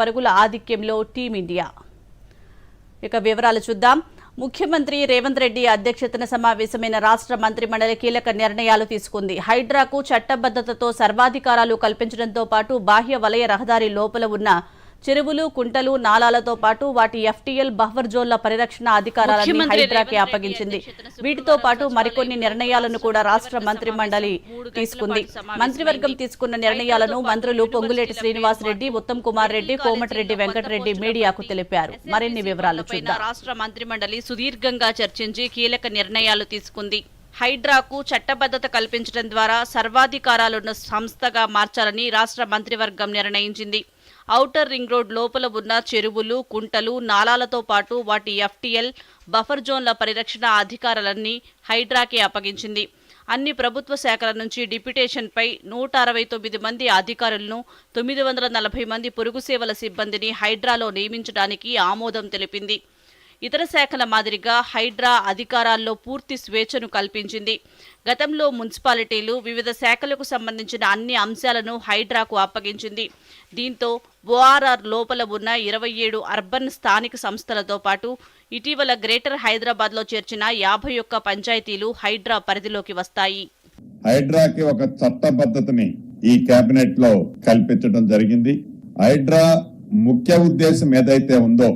పరుగుల ఆధిక్యంలో టీమిండియా. ఇక వివరాలు చూద్దాం. ముఖ్యమంత్రి రేవంత్ రెడ్డి అధ్యక్షతన సమావేశమైన రాష్ట్ర మంత్రిమండలి కీలక నిర్ణయాలు తీసుకుంది. హైడ్రాకు చట్టబద్ధతతో సర్వాధికారాలు కల్పించడంతో పాటు బాహ్య వలయ రహదారి లోపల ఉన్న చెరువులు కుంటలు నాలాలతో పాటు వాటి ఎఫ్టీఎల్ బఫర్ జోన్ల పరిరక్షణ అధికారాలను హైడ్రాకి అప్పగించింది. వీటితో పాటు మరికొన్ని నిర్ణయాలను కూడా రాష్ట్ర మంత్రి మండలి తీసుకుంది. మంత్రివర్గం తీసుకున్న నిర్ణయాలను మంత్రులు పొంగులేటి శ్రీనివాస్ రెడ్డి ఉత్తమ్ కుమార్ రెడ్డి కోమటిరెడ్డి వెంకటరెడ్డి మీడియాకు తెలిపారు. మరిన్ని వివరాలు రాష్ట్ర మంత్రిమండలి సుదీర్ఘంగా చర్చించి కీలక నిర్ణయాలు తీసుకుంది. హైడ్రాకు చట్టబద్ధత కల్పించడం ద్వారా సర్వాధికారాలున్న సంస్థగా మార్చాలని రాష్ట్ర మంత్రివర్గం నిర్ణయించింది. ఔటర్ రింగ్ రోడ్ లోపల ఉన్న చెరువులు కుంటలు నాలాలతో పాటు వాటి ఎఫ్టీఎల్ బఫర్ జోన్ల పరిరక్షణ అధికారాలన్నీ హైడ్రాకే అప్పగించింది. అన్ని ప్రభుత్వ శాఖల నుంచి డిప్యుటేషన్పై నూట అరవై తొమ్మిది మంది అధికారులను తొమ్మిది వందల నలభై మంది పొరుగు సేవల సిబ్బందిని హైడ్రాలో నియమించడానికి ఆమోదం తెలిపింది. ఇతర శాఖల మాదిరిగా హైడ్రా అధికారాల్లో పూర్తి స్వేచ్ఛను కల్పించింది. గతంలో మున్సిపాలిటీలు వివిధ శాఖలకు సంబంధించిన అన్ని అంశాలను హైడ్రాకు అప్పగించింది. దీంతో ఓఆర్ఆర్ లోపల ఉన్న ఇరవై ఏడు అర్బన్ స్థానిక సంస్థలతో పాటు ఇటీవల గ్రేటర్ హైదరాబాద్లో చేర్చిన యాభై ఒక్క పంచాయతీలు హైడ్రా పరిధిలోకి వస్తాయి. హైడ్రాకి ఒక చట్టబద్ధతని ఈ కేబినెట్లో కల్పించడం జరిగింది. హైడ్రా ముఖ్య ఉద్దేశం ఏదైతే ఉందో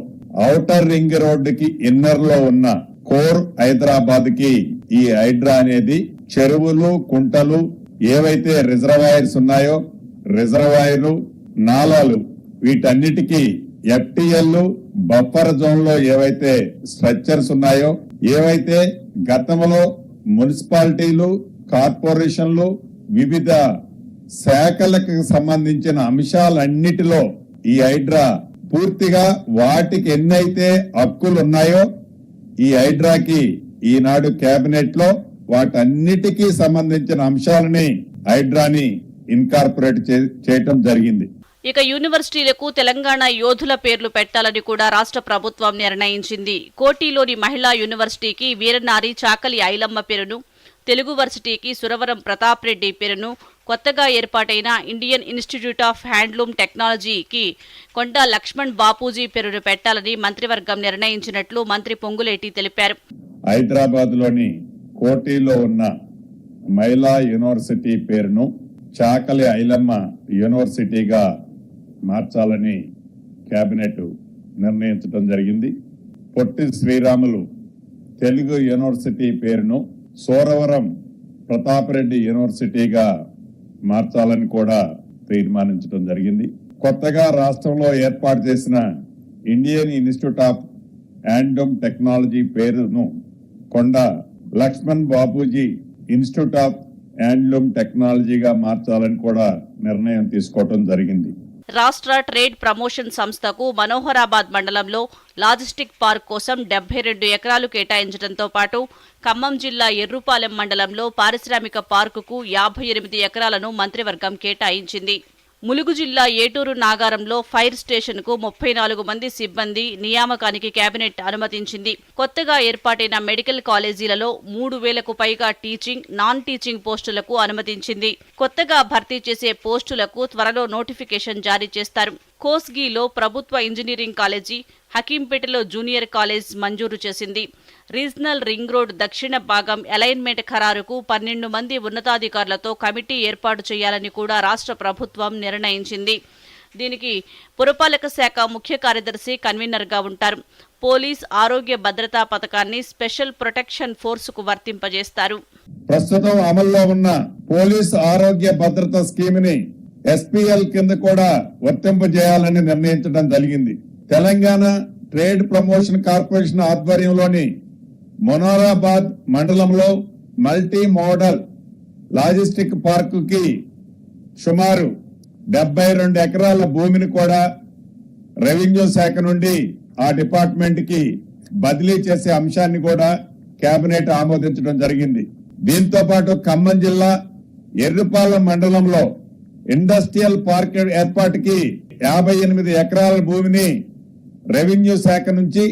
ఔటర్ రింగ్ రోడ్డుకి ఇన్నర్లో ఉన్న కోర్ హైదరాబాద్కి ఈ హైడ్రా అనేది చెరువులు కుంటలు ఏవైతే రిజర్వాయర్స్ ఉన్నాయో రిజర్వాయర్లు నాలాలు వీటన్నిటికీ ఎఫ్టిఎల్ బఫర్ జోన్లో ఏవైతే స్ట్రక్చర్స్ ఉన్నాయో ఏవైతే గతంలో మున్సిపాలిటీలు కార్పొరేషన్లు వివిధ శాఖలకు సంబంధించిన అంశాలన్నిటిలో ఈ హైడ్రా పూర్తిగా వాటికి ఎన్నైతే హక్కులు ఉన్నాయో ఈ హైడ్రాకి ఈనాడు కేబినెట్లో వాటన్నిటికీ సంబంధించిన అంశాలని హైడ్రాని ఇన్కార్పొరేట్ చే- చేయటం జరిగింది. ఇక యూనివర్సిటీలకు తెలంగాణ యోధుల పేర్లు పెట్టాలని కూడా రాష్ట్ర ప్రభుత్వం నిర్ణయించింది. కోటిలోని మహిళా యూనివర్సిటీకి వీరనారి చాకలి ఐలమ్మ పేరును తెలుగు వర్సిటీకి సురవరం ప్రతాప్ రెడ్డి పేరును కొత్తగా ఏర్పాటైన ఇండియన్ ఇన్స్టిట్యూట్ ఆఫ్ హ్యాండ్లూమ్ టెక్నాలజీకి కొండ లక్ష్మణ్ బాపూజీ పేరును పెట్టాలని మంత్రివర్గం నిర్ణయించినట్లు మంత్రి పొంగులేటి తెలిపారు. హైదరాబాద్లోని కోటిలో ఉన్న మహిళా యూనివర్సిటీ పేరును చాకలి ఐలమ్మ యూనివర్సిటీగా మార్చాలని కేబినెట్ నిర్ణయించడం జరిగింది. పొట్టి శ్రీరాములు తెలుగు యూనివర్సిటీ పేరును సోరవరం ప్రతాపరెడ్డి యూనివర్సిటీగా మార్చాలని కూడా తీర్మానించడం జరిగింది. కొత్తగా రాష్ట్రంలో ఏర్పాటు చేసిన Indian institute of handloom technology పేరును Konda Laxman Bapuji institute of handloom టెక్నాలజీగా మార్చాలని కూడా నిర్ణయం తీసుకోవటం జరిగింది. రాష్ట్ర ట్రేడ్ ప్రమోషన్ సంస్థకు మనోహరాబాద్ మండలంలో లాజిస్టిక్ పార్క్ కోసం డెబ్బై రెండు ఎకరాలు కేటాయించడంతో పాటు ఖమ్మం జిల్లా ఎర్రుపాలెం మండలంలో పారిశ్రామిక పార్కుకు యాభై ఎనిమిది ఎకరాలను మంత్రివర్గం కేటాయించింది. ములుగు జిల్లా ఏటూరు నాగారంలో ఫైర్ స్టేషన్కు ముప్పై నాలుగు మంది సిబ్బంది నియామకానికి కేబినెట్ అనుమతించింది. కొత్తగా ఏర్పాటైన మెడికల్ కాలేజీలలో మూడు వేలకు పైగా టీచింగ్ నాన్ టీచింగ్ పోస్టులకు అనుమతించింది. కొత్తగా భర్తీ చేసే పోస్టులకు త్వరలో నోటిఫికేషన్ జారీ చేస్తారు. కోస్గిలో ప్రభుత్వ ఇంజనీరింగ్ కాలేజీ హకీంపేటలో జూనియర్ కాలేజ్ మంజూరు చేసింది. రీజనల్ రింగ్ రోడ్ దక్షిణ భాగం అలైన్మెంట్ ఖరారుకు పన్నెండు మంది ఉన్నతాధికారులతో కమిటీ ఏర్పాటు చేయాలని కూడా రాష్ట్ర ప్రభుత్వం నిర్ణయించింది. దీనికి పురపాలక శాఖ ముఖ్య కార్యదర్శి కన్వీనర్గా ఉంటారు. పోలీస్ ఆరోగ్య భద్రతా పథకాన్ని స్పెషల్ ప్రొటెక్షన్ ఫోర్సుకు వర్తింపజేస్తారు. ప్రస్తుతం అమల్లో ఉన్న పోలీస్ ఆరోగ్య భద్రత స్కీమ్ని ఎస్పీఎల్ కింద కూడా వర్తింపజేయాలని నిర్ణయించడం జరిగింది. తెలంగాణ ట్రేడ్ ప్రమోషన్ కార్పొరేషన్ ఆధ్వర్యంలోని మొనారాబాద్ మండలంలో మల్టీ మోడల్ లాజిస్టిక్ పార్కు కి సుమారు డెబ్బై రెండు ఎకరాల భూమిని కూడా రెవెన్యూ శాఖ నుండి ఆ డిపార్ట్మెంట్కి బదిలీ చేసే అంశాన్ని కూడా కేబినెట్ ఆమోదించడం జరిగింది. దీంతో పాటు ఖమ్మం జిల్లా ఎర్రుపాలెం మండలంలో ఇండస్ట్రియల్ పార్క్ ఏర్పాటుకి యాభై ఎనిమిది ఎకరాల భూమిని రెవెన్యూ శాఖ నుంచి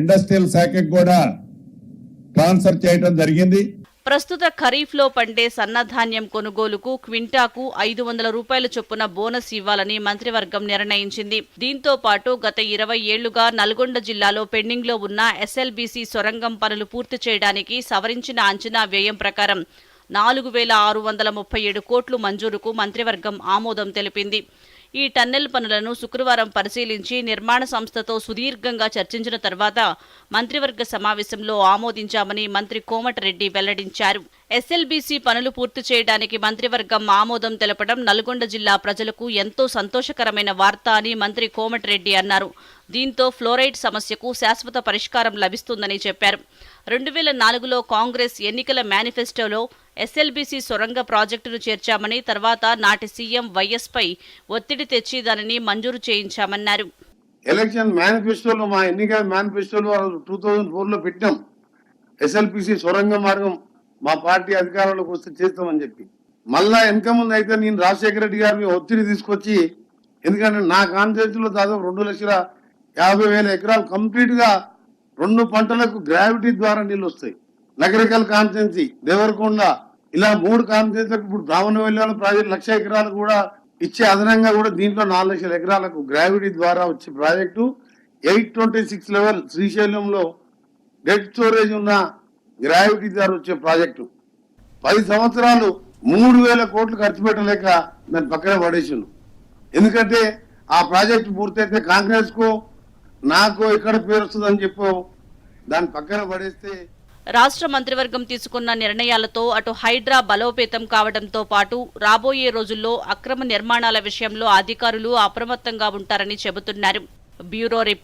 ఇండస్ట్రియల్ శాఖకు కూడా ట్రాన్స్ఫర్ చేయడం జరిగింది. ప్రస్తుత ఖరీఫ్లో పండే సన్నధాన్యం కొనుగోలుకు క్వింటాకు ఐదు వందల రూపాయల చొప్పున బోనస్ ఇవ్వాలని మంత్రివర్గం నిర్ణయించింది. దీంతో పాటు గత ఇరవై ఏళ్ళుగా నల్గొండ జిల్లాలో పెండింగ్లో ఉన్న ఎస్ఎల్బీసీ సొరంగం పనులు పూర్తి చేయడానికి సవరించిన అంచనా వ్యయం ప్రకారం నాలుగు వేల ఆరు వందల ముప్పై ఏడు కోట్లు మంజూరుకు మంత్రివర్గం ఆమోదం తెలిపింది. ఈ టన్నెల్ పనులను శుక్రవారం పరిశీలించి నిర్మాణ సంస్థతో సుదీర్ఘంగా చర్చించిన తర్వాత మంత్రివర్గ సమావేశంలో ఆమోదించామని మంత్రి కోమటిరెడ్డి వెల్లడించారు. ఎస్ఎల్బీసీ పనులు పూర్తి చేయడానికి మంత్రివర్గం ఆమోదం తెలపడం నల్గొండ జిల్లా ప్రజలకు ఎంతో సంతోషకరమైన వార్త అని మంత్రి కోమటిరెడ్డి అన్నారు. దీంతో ఫ్లోరైడ్ సమస్యకు శాశ్వత పరిష్కారం లభిస్తుందని చెప్పారు. రెండు వేల నాలుగులో కాంగ్రెస్ ఎన్నికల మేనిఫెస్టోలో ఎస్ఎల్బీసీ సొరంగ ప్రాజెక్టును చేర్చామని తర్వాత నాటి సీఎం వైఎస్పై ఒత్తిడి తెచ్చి దానిని మంజూరు చేయించామన్నారు. ఎలక్షన్ మేనిఫెస్టోలో మా ఎన్నికల మేనిఫెస్టోలో టూ థౌజండ్ ఫోర్లో పెట్టాం ఎస్ఎల్పిసి సొరంగ మార్గం మా పార్టీ అధికారంలోకి వస్తే చేస్తామని చెప్పి. మళ్ళా వెనక ముందు అయితే నేను రాజశేఖర రెడ్డి గారి ఒత్తిడి తీసుకొచ్చి ఎందుకంటే నా కాన్స్టిట్యూన్సీలో దాదాపు రెండు లక్షల యాభై వేల ఎకరాలు కంప్లీట్గా రెండు పంటలకు గ్రావిటీ ద్వారా నీళ్ళు వస్తాయి. నగరికల్ కాన్స్టిట్యున్సీ దేవరకొండ ఇలా మూడు కాన్స్టిట్యున్సీలకు ఇప్పుడు బ్రాహ్మణవెల్లి ప్రాజెక్ట్ లక్ష ఎకరాలు కూడా ఇచ్చే అదనంగా కూడా దీంట్లో నాలుగు లక్షల ఎకరాలకు గ్రావిటీ ద్వారా వచ్చే project. Eight twenty six level శ్రీశైలంలో డెడ్ స్టోరేజ్ ఉన్న గ్రావిటీ ద్వారా వచ్చే ప్రాజెక్టు. పది సంవత్సరాలు మూడు వేల కోట్లు ఖర్చు పెట్టలేక దాన్ని పక్కన పడేసాను ఎందుకంటే ఆ ప్రాజెక్టు పూర్తయితే కాంగ్రెస్కు నాకు ఎక్కడ పేరు వస్తుందని చెప్పు. దాన్ని పక్కన పడేస్తే రాష్ట్ర మంత్రివర్గం తీసుకున్న నిర్ణయాలతో అటు హైడ్రా బలోపేతం కావడంతో పాటు రాబోయే రోజుల్లో అక్రమ నిర్మాణాల విషయంలో అధికారులు అప్రమత్తంగా ఉంటారని చెబుతున్నారు. Bureau report